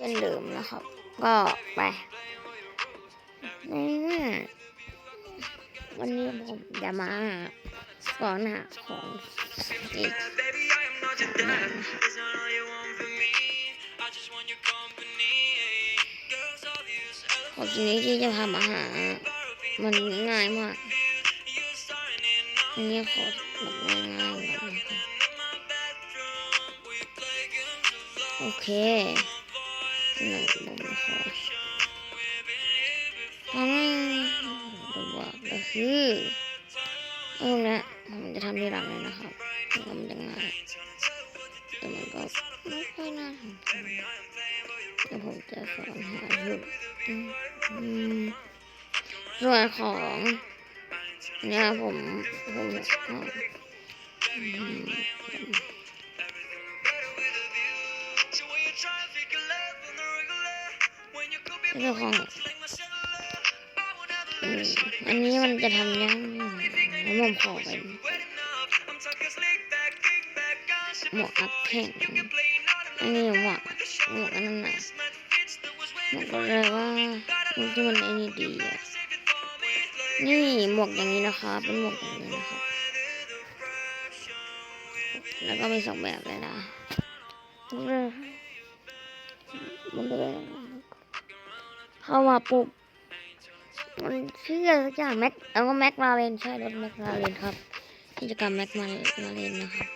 เช่นเดิมนะครับ ก็ไปวันนี้ผมจะมาสอนหาของอีกของนี้ที่จะทำอาหารมันง่ายมากอันี้ขอแบบง่ายๆโอเค หนึ่งผมขอทำให้ผมบอกก็คือตรงนี้ผมจะทำที่หลังเลยนะครับแล้วมันจะง่ายแต่มันก็ไม่ค่อยน่าทำเท่าไหร่เดี๋ยวผมจะสอนหาชุดส่วนของเนี่ยผมผมอืม เรื่องของอันนี้มันจะทำยังแล้วผมขอเป็น wet enough. I'm talking slick back, kick back, gosh, หมวกอัพแท่งอันนี้หมวกหมวกอันนั้นนะหมวกอะไรว่ามวกที่มันไอ้นี่ดีอะนี่หมวกอย่างนี้นะคะเป็นหมวกอย่างนี้นะครับแล้วก็มีสองแบบเลยนะมันจะเป็น เข้ามาปุ๊บมันชื่ออะไรสักอย่างแม็กแล้วก็แม็กมาเลนใช่รถแม็กมาเลนครับกิจกรรมแม็กมามาเลนนะครับ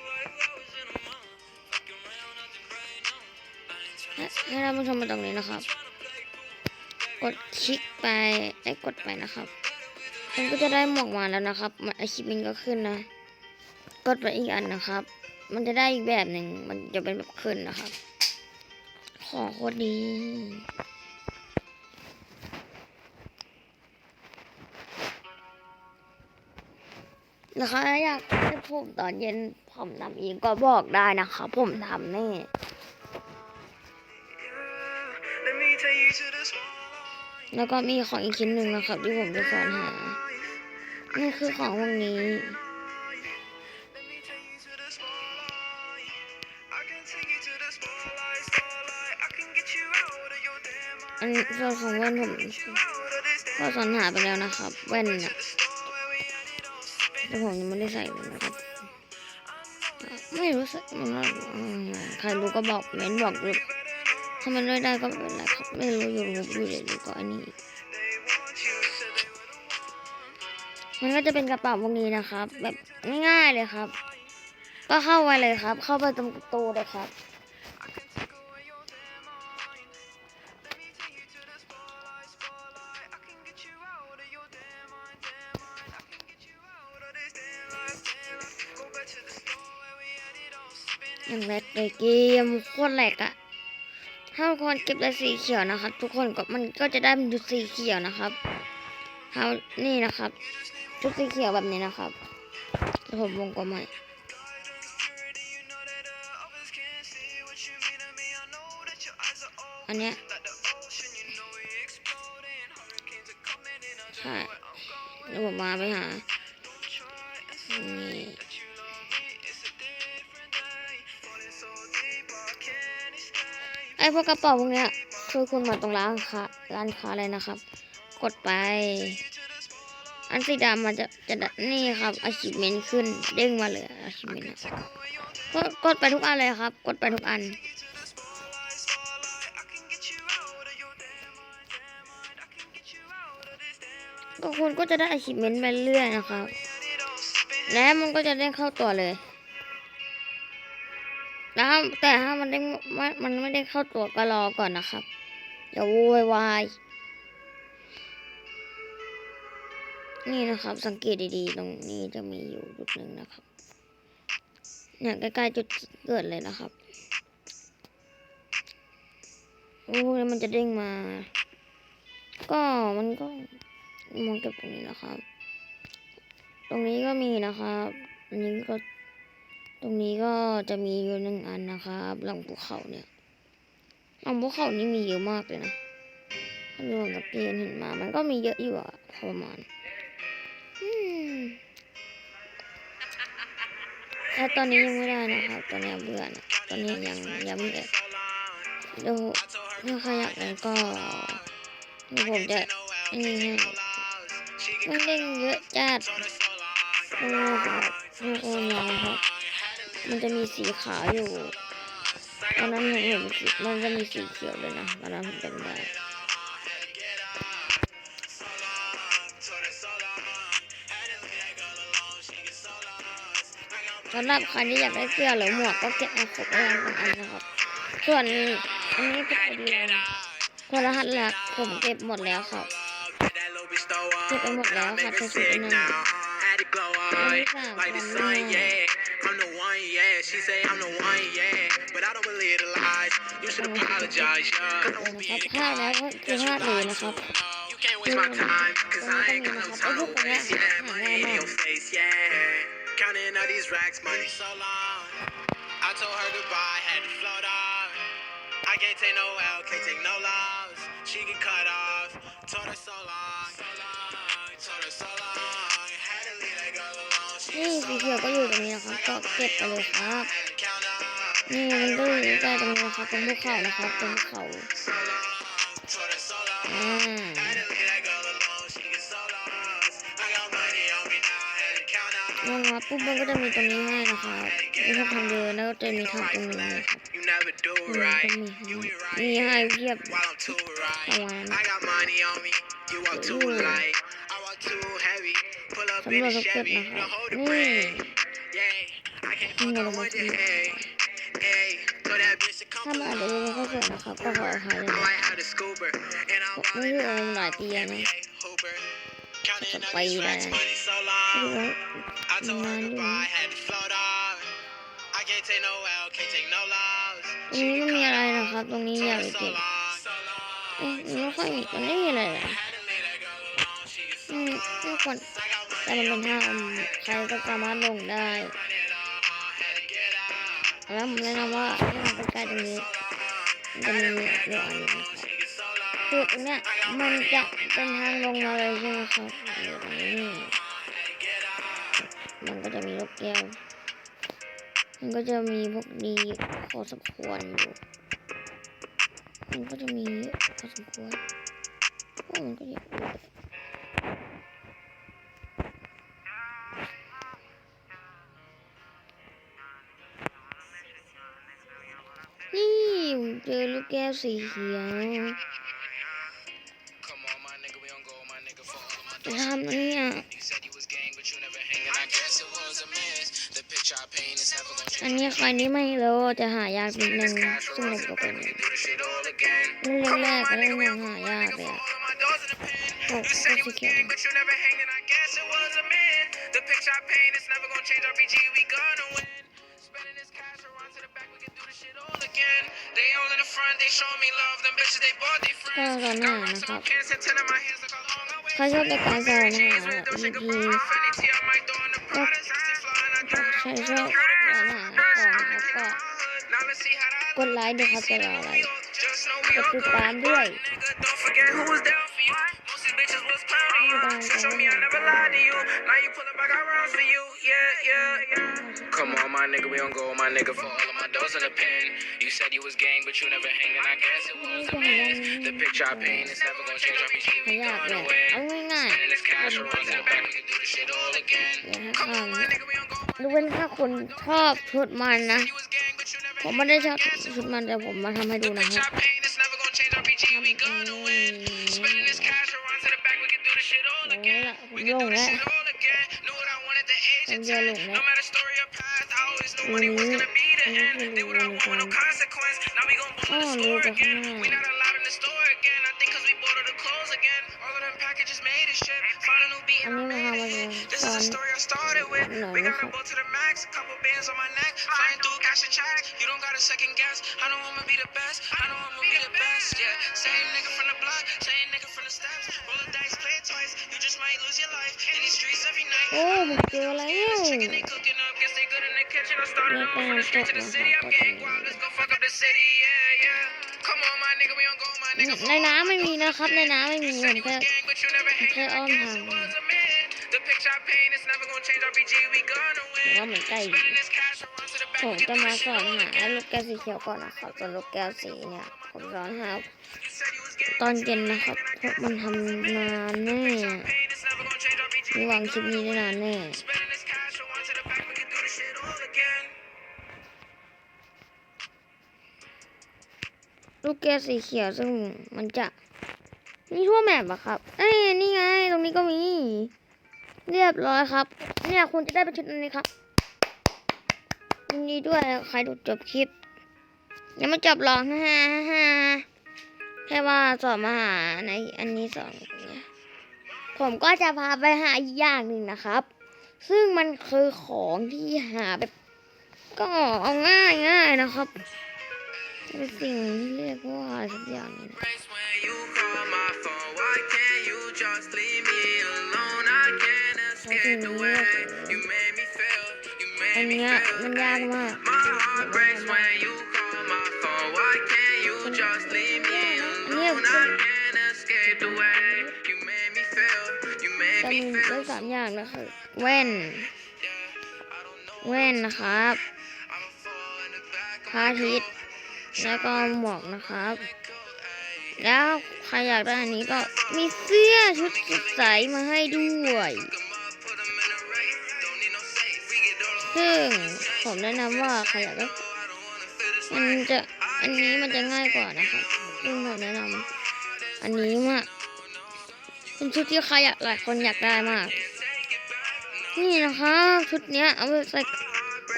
ให้ให้ท่านผู้ชมมาตรงนี้นะครับ กดคลิกไปไอ้กดไปนะครับมันก็จะได้หมวกมาแล้วนะครับมันไอคลิปมันก็ขึ้นนะ กดไปอีกอันนะครับ มันจะได้อีกแบบหนึ่งมันจะเป็นแบบขึ้นนะครับ ของโคตรดี นะคะ อยากให้ผมตอนเย็นผมทำอีกก็บอกได้นะคะ ผมทำแน่แล้วก็มีของอีกชิ้นหนึ่งนะครับ ที่ผมจะสอนหา นี่คือของวงนี้ อันส่วนของแว่นผมก็สอนหาไปแล้วนะครับ แว่นนะ แต่ผมยังไม่ได้ใส่เลยนะครับ ไม่รู้สึกมันว่าใครรู้ก็บอกเม้นบอกเลยถ้ามันไม่ได้ก็ไม่เป็นไรครับ ไม่รู้อยู่รู้อยู่เดี๋ยวดูก็อันนี้ มันก็จะเป็นกระเป๋าพวกนี้นะครับ แบบง่ายๆเลยครับ ก็เข้าไปเลยครับ เข้าไปตรงประตูเลยครับ อย่างแรกเลยเกมโคตรแรกอะถ้าทุกคนเก็บได้สีเขียวนะครับ ทุกคนก็มันก็จะได้เป็นชุสีเขียวนะครับเอานี่นะครับชุดสีเขียวแบบนี้นะครับผมวงกลมให้อันเนี้ยใช่แล้วผมมาไปหานี่ ไอพวกกระเป๋าพวกเนี้ยคือคุณมาตรงร้านค้าร้านค้าเลยนะครับ กดไป อันสีดำมันจะจะนี่ครับอาชิเมนขึ้นเด้งมาเลยอาชิเมนก็กดไปทุกอันเลยครับ กดไปทุกอัน ก็คุณก็จะได้อาชิเมนไปเรื่อยนะครับ และมันก็จะเด้งเข้าตัวเลย แล้วถ้าแต่ถ้ามันเด้ไม่มันไม่ได้เข้าตัวก็รอก่อนนะครับอย่าโวยวายนี่นะครับ สังเกตดีๆ ตรงนี้จะมีอยู่จุดหนึ่งนะครับเนี่ยใกล้ๆจุดเกิดเลยนะครับโอ้ยมันจะเด้งมา ก็มันก็มองเก็บตรงนี้นะครับ ตรงนี้ก็มีนะครับ อันนี้ก็ ตรงนี้ก็จะมีอยู่หนึ่งอันนะครับหลังภูเขาเนี่ยหลังภูเขานี่มีเยอะมากเลยนะถ้าดูกับเกณฑ์เห็นมา มันก็มีเยอะอยู่อะประมาณอืมแต่ตอนนี้ยังไม่ได้นะครับ ตอนนี้เบื่อนะตอนนี้ยังยังไม่ได้เดี๋ยวถ้าใครอยากได้ก็ผมจะนี่ให้มันเด้งเยอะจัดโอ้ครับทุกคนลองครับ มันจะมีสีขาวอยู่ตอนนั้นผมเห็นสีมันจะมีสีเขียวเลยนะตอนนั้นผมจำได้สำหรับใครที่อยากได้เสื้อหรือหมวกก็เก็บมาครบแล้วกันอันนะครับ ส่วนอันนี้เป็นไอเดียคนรหัสหลักผมเก็บหมดแล้วครับ เก็บไปหมดแล้วค่ะใช้ชุดนั้น Like the sun, yeah. I'm the one, yeah. She say I'm the one, yeah. But I don't believe the lies. You should apologize, yeah. I won't be the guy. You can't waste my time, cause I ain't got no time to waste. Yeah, money in your face, yeah. Counting all these racks, money so long. I told her goodbye, had to float off. I can't take no L, can't take no loss. She get cut off, told her so long. นี่สีเขียวก็อยู่ตรงนี้นะครับ ก็เก็บไปเลยครับ นี่มันก็อยู่ใกล้ตรงนี้นะครับตรงภูเขานะครับตรงภูเขาอ่าครับปุ๊บมันก็จะมีตรงนี้ให้นะครับมีทาทำเดินแล้วก็จะมีทางตรงนี้นะครับมีให้เพียบประมาณนี้ สำ in รว the จทุกจุด Chevy. นะค You รับ don't hold the นี่ brake. Yeah. I can't fuck Tingnan up mo with dito. it. Hey. Hey. Told that bitch to ถ้า come มันอาจจะ along. ยังไม่ค่อยสวยนะครับก็ขออภัย I เลยนะ might have the scooper. And I'm ไม่ ballin' ได้ล out. งหลายปีแล้วนะ NBA Hooper. Counting up Bye, these racks, man. money so ดู long. แล้ว I told her Man, goodbye, had to float off. I can't take no L, can't take no loss. ตรงนี้ไม่มีอะไรนะครับตรงนี้อย่าไป So เก็บ long. เอ๊ะมันไม่ค่อยมีมันไม่มีอะไรเลย Had to leave that girl alone. She gets อืมไม่ควร I got แต่มันเป็นท่ามใครก็สามารถลงได้ แล้วผมแนะนำว่าให้มันใกล้ตรงนี้จะมีเรืออันนี้ครับคือตรงเนี้ยมันจะเป็นทางลงมาเลยใช่ไหมครับเดี๋ยวตรงนี้มันก็จะมีลูกแก้ว มันก็จะมีพวกดีพอสมควรอยู่มันก็จะมีเยอะพอสมควรโอ้มันก็เยอะ was a miss. The picture I paint is never gonna อัน change. นี้ใครนี่ไม่รู้จะหายากนิดนึง Cash ซึ่งผม runs to ก็ the เป็น back, we can do this shit all again. เรื่อง Come แร on, กก็ my เรื่อง nigga, we หา don't go, my ยาก nigga, เลย for อะ all of my doors in the pen. โอ้ You ก็ said you สี was เขียว gang, but you never hang, and I guess it was a man. The picture I paint is never gonna change. RPG, we gonna win. They all in the front, they show me love. Them bitches, they bought their ก็ friends. ตอนห Got น้า rocks นะ in ครั my บ pants and ten in my hands. Look how long I waited. เขาชอบในการสอน Jeans หา with Dolce EP Gabbana, Infinity, I might throw in the Prada. 60 flying, I throw it ใคร out. ชอบสอนหาก่อนนะครับก็ Now let's see how that กดไลค์ดูครับจะรออะไร Just know we กด all ติด good. ตามด้วย lied to you. Now you pull up, I got rounds for you. Yeah, yeah, yeah. Come on, my nigga, we don't go, my nigga, for all of my doors in the pen. You said you was gang, but you never hang, and I guess it was a man. The picture I paint is never gonna change. RPG, หา we ยาก gone เลย away. เอาง่าย Spending this cash around to the back, we can do this shit all again. ๆอย่าให้ Come ข้าม on, my nigga, we don't go. ดูเป็นถ้าคุณชอบชุดมันนะ You was gang, but you never ผม hang, ไม่ได้ and ช I อบ guess it ชุดมันแต่ผมมาทำให้ดู The นะค picture รับ again. We can do this shit all again. Knew what I wanted the age I always it gonna be the we again. We again. We again. All a This is a story I started with. We got a boat to the max. Couple bands on my neck. Flying through cash and checks. You don't got a second guess. I know I'ma be the best. I know I'ma be the best. Yeah. Same nigga from the block. Same nigga from the steps. Roll the dice, play โอ้ผมเจอแล้ว Chicken they cooking up, guess they good in the kitchen. I started Yeah, off from the street to the city. I'm getting wild. Let's go fuck up the city. Yeah, yeah. Come on, my nigga, we don't go, my nigga. ในน้ำไม่มีนะครับ ในน้ำไม่มี You ผ said ม you แค่ was gang, but you never hang. Okay, I on guess hand. it was a man. The picture I paint is never gonna change. RPG, we gonna ว่า win. เหมือนใกล้อยู่ Spending this cash around to the back. ผม we can จะ do มา this ส shit อน all หา again. ลูกแก้วสีเขียวก่อนนะครับส่วนลูกแก้วสีเนี่ยผมสอนครับตอนเย็นนะครับเพราะมันทำนานแน่ มีหวังคลิปนี้ได้นานแน่ลูกแก้วสีเขียวซึ่งมันจะนี่ทั่วแมปอะครับ เอ้ยนี่ไง ตรงนี้ก็มี เรียบร้อยครับ เนี่ยคุณจะได้เป็นชุดอันนี้ครับยินดีด้วยใครดูจบคลิป ยังไม่จบหรอกฮ่าฮ่าแค่ว่าสอบมาหาในอันนี้สอง ผมก็จะพาไปหาอีกอย่างหนึ่งนะครับ ซึ่งมันคือของที่หาแบบ ก็เอาง่ายง่ายๆนะครับเป็นสิ่งที่เรียกว่าสักอย่างหนึงนะ When you call my phone, why can't you just leave me alone? I can't escape the way you made me feel. You อัน made me เนี้ย feel. มันยากมาก My heart breaks มีได้สามอย่างนะคือแว่น แว่นนะครับพระอาทิตย์แล้วก็หมวกนะครับ แล้วใครอยากได้อันนี้ก็มีเสื้อชุดสดใสมาให้ด้วย ซึ่งผมแนะนำว่าใครอยากได้มันจะอันนี้มันจะง่ายกว่านะครับซึ่งผมแนะนำอันนี้มาก เป็นชุดที่ใครอยากหลายคนอยากได้มาก นี่นะครับ ชุดเนี้ยเอาไปใส่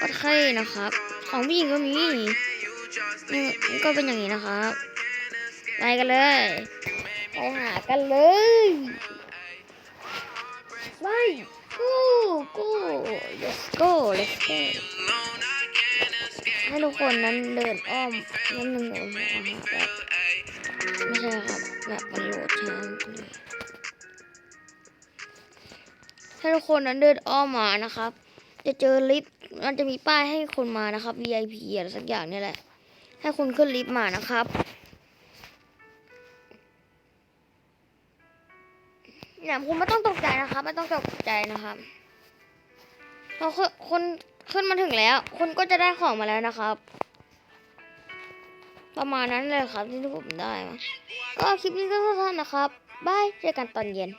วัดไข้นะครับ ของผู้หญิงก็มีนี่ก็เป็นอย่างนี้นะครับไปกันเลยไปหากันเลยไป go go let's go let's go ให้ทุกคนนั้นเดินอ้อมนั่นหนึ่งผมหาแบบไม่ใช่ครับแบบมันโหลดช้า ให้ทุกคนนั้นเดินอ้อมมานะครับ จะเจอลิฟต์มันจะมีป้ายให้คนมานะครับ VIP อะไรสักอย่างเนี่ยแหละ ให้คุณขึ้นลิฟต์มานะครับเนี่ยคุณไม่ต้องตกใจนะครับไม่ต้องตกใจนะครับพอคนคนขึ้นมาถึงแล้ว คุณก็จะได้ของมาแล้วนะครับ ประมาณนั้นเลยครับที่ผมได้มาก็คลิปนี้ก็สั้นๆนะครับบายเจอกันตอนเย็น